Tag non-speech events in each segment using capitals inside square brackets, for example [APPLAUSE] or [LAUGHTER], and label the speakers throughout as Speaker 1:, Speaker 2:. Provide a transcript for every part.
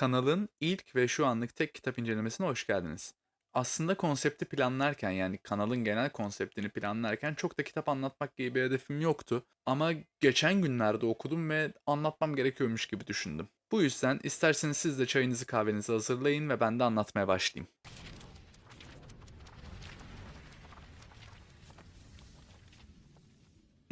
Speaker 1: Kanalın ilk ve şu anlık tek kitap incelemesine hoş geldiniz. Aslında konsepti planlarken yani kanalın genel konseptini planlarken çok da kitap anlatmak gibi bir hedefim yoktu. Ama geçen günlerde okudum ve anlatmam gerekiyormuş gibi düşündüm. Bu yüzden isterseniz siz de çayınızı kahvenizi hazırlayın ve ben de anlatmaya başlayayım.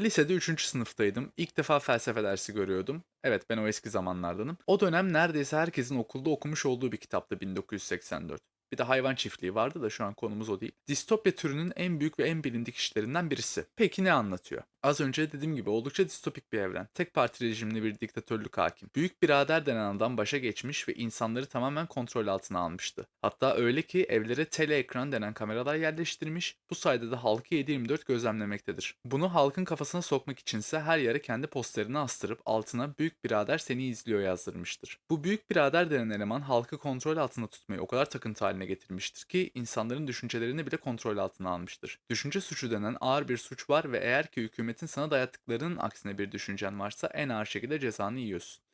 Speaker 1: Lisede 3. sınıftaydım. İlk defa felsefe dersi görüyordum. Evet ben o eski zamanlardanım. O dönem neredeyse herkesin okulda okumuş olduğu bir kitaptı 1984. Bir de hayvan çiftliği vardı da şu an konumuz o değil. Distopya türünün en büyük ve en bilindik işlerinden birisi. Peki ne anlatıyor? Az önce dediğim gibi oldukça distopik bir evren. Tek parti rejimli bir diktatörlük hakim. Büyük birader denen adam başa geçmiş ve insanları tamamen kontrol altına almıştı. Hatta öyle ki evlere tele ekran denen kameralar yerleştirmiş, bu sayede de halkı 7-24 gözlemlemektedir. Bunu halkın kafasına sokmak içinse her yere kendi posterini astırıp altına büyük birader seni izliyor yazdırmıştır. Bu büyük birader denen eleman halkı kontrol altında tutmayı o kadar takıntı haline getirmiştir ki insanların düşüncelerini bile kontrol altına almıştır. Düşünce suçu denen ağır bir suç var ve eğer ki hükümetin sana dayattıklarının aksine bir düşüncen varsa en ağır şekilde cezanı yiyorsun.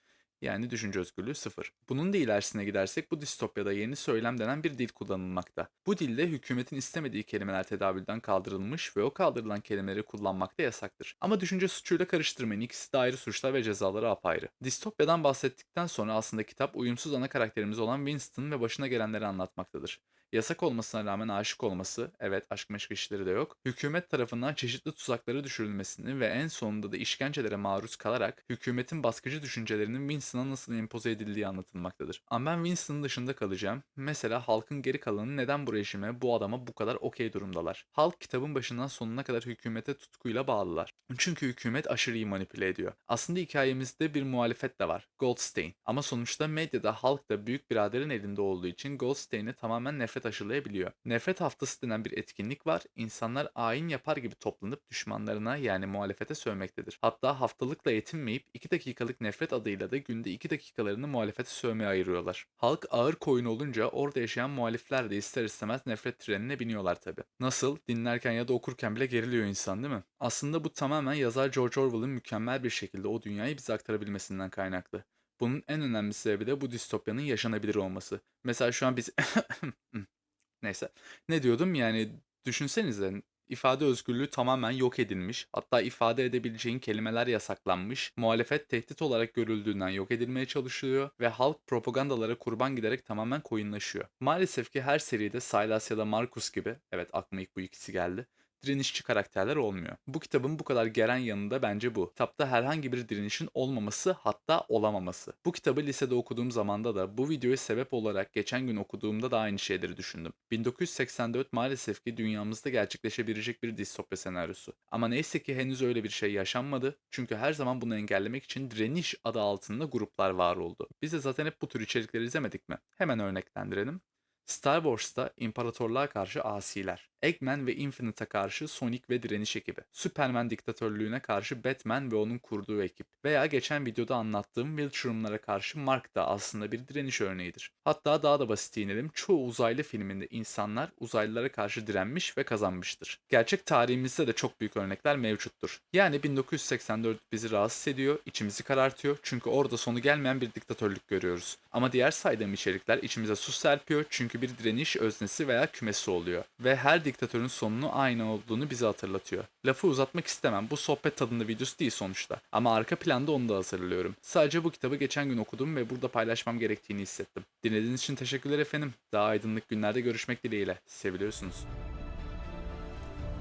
Speaker 1: Yani düşünce özgürlüğü sıfır. Bunun da ilerisine gidersek bu distopyada yeni söylem denen bir dil kullanılmakta. Bu dilde hükümetin istemediği kelimeler tedavülden kaldırılmış ve o kaldırılan kelimeleri kullanmak da yasaktır. Ama düşünce suçuyla karıştırmayın ikisi de ayrı suçlar ve cezaları apayrı. Distopyadan bahsettikten sonra aslında kitap uyumsuz ana karakterimiz olan Winston ve başına gelenleri anlatmaktadır. Yasak olmasına rağmen aşık olması, evet aşk meşk işleri de yok, hükümet tarafından çeşitli tuzaklara düşürülmesini ve en sonunda da işkencelere maruz kalarak hükümetin baskıcı düşüncelerinin Winston'a nasıl empoze edildiği anlatılmaktadır. Ama ben Winston'ın dışında kalacağım. Mesela halkın geri kalanı neden bu rejime, bu adama bu kadar okey durumdalar? Halk kitabın başından sonuna kadar hükümete tutkuyla bağlılar. Çünkü hükümet aşırıyı manipüle ediyor. Aslında hikayemizde bir muhalefet de var. Goldstein. Ama sonuçta medyada halk da büyük biraderin elinde olduğu için Goldstein'e tamamen nefret aşılayabiliyor. Nefret haftası denen bir etkinlik var. İnsanlar ayin yapar gibi toplanıp düşmanlarına yani muhalefete sövmektedir. Hatta haftalıkla yetinmeyip 2 dakikalık nefret adıyla da günde 2 dakikalarını muhalefete sövmeye ayırıyorlar. Halk ağır koyun olunca orada yaşayan muhalifler de ister istemez nefret trenine biniyorlar tabi. Nasıl? Dinlerken ya da okurken bile geriliyor insan değil mi? Aslında bu tamamen yazar George Orwell'ın mükemmel bir şekilde o dünyayı bize aktarabilmesinden kaynaklı. Bunun en önemli sebebi de bu distopyanın yaşanabilir olması. Mesela şu an biz... [COUGHS] Neyse. Ne diyordum yani düşünsenize ifade özgürlüğü tamamen yok edilmiş. Hatta ifade edebileceğin kelimeler yasaklanmış. Muhalefet tehdit olarak görüldüğünden yok edilmeye çalışılıyor ve halk propagandalara kurban giderek tamamen koyunlaşıyor. Maalesef ki her seride Silas ya da Marcus gibi, evet aklıma ilk bu ikisi geldi direnişçi karakterler olmuyor. Bu kitabın bu kadar gelen yanında bence bu. Kitapta herhangi bir direnişin olmaması hatta olamaması. Bu kitabı lisede okuduğum zamanda da bu videoyu sebep olarak geçen gün okuduğumda da aynı şeyleri düşündüm. 1984 maalesef ki dünyamızda gerçekleşebilecek bir distopya senaryosu. Ama neyse ki henüz öyle bir şey yaşanmadı. Çünkü her zaman bunu engellemek için direniş adı altında gruplar var oldu. Biz de zaten hep bu tür içerikleri izlemedik mi? Hemen örneklendirelim. Star Wars'ta imparatorluğa karşı asiler. Eggman ve Infinite'a karşı Sonic ve direniş ekibi. Superman diktatörlüğüne karşı Batman ve onun kurduğu ekip. Veya geçen videoda anlattığım Wiltshire karşı Mark da aslında bir direniş örneğidir. Hatta daha da basit inelim. Çoğu uzaylı filminde insanlar uzaylılara karşı direnmiş ve kazanmıştır. Gerçek tarihimizde de çok büyük örnekler mevcuttur. Yani 1984 bizi rahatsız ediyor, içimizi karartıyor çünkü orada sonu gelmeyen bir diktatörlük görüyoruz. Ama diğer saydığım içerikler içimize su serpiyor çünkü bir direniş öznesi veya kümesi oluyor. Ve her diktatörün sonunu aynı olduğunu bize hatırlatıyor. Lafı uzatmak istemem. Bu sohbet tadında videosu değil sonuçta. Ama arka planda onu da hazırlıyorum. Sadece bu kitabı geçen gün okudum ve burada paylaşmam gerektiğini hissettim. Dinlediğiniz için teşekkürler efendim. Daha aydınlık günlerde görüşmek dileğiyle. Seviliyorsunuz.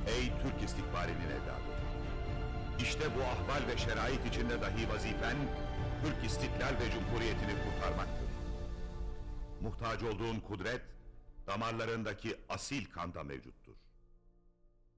Speaker 2: Ey Türk istikbalinin evladı! İşte bu ahval ve şerait içinde dahi vazifen, Türk istiklal ve cumhuriyetini kurtarmaktır. Muhtaç olduğun kudret, damarlarındaki asil kanda mevcuttur.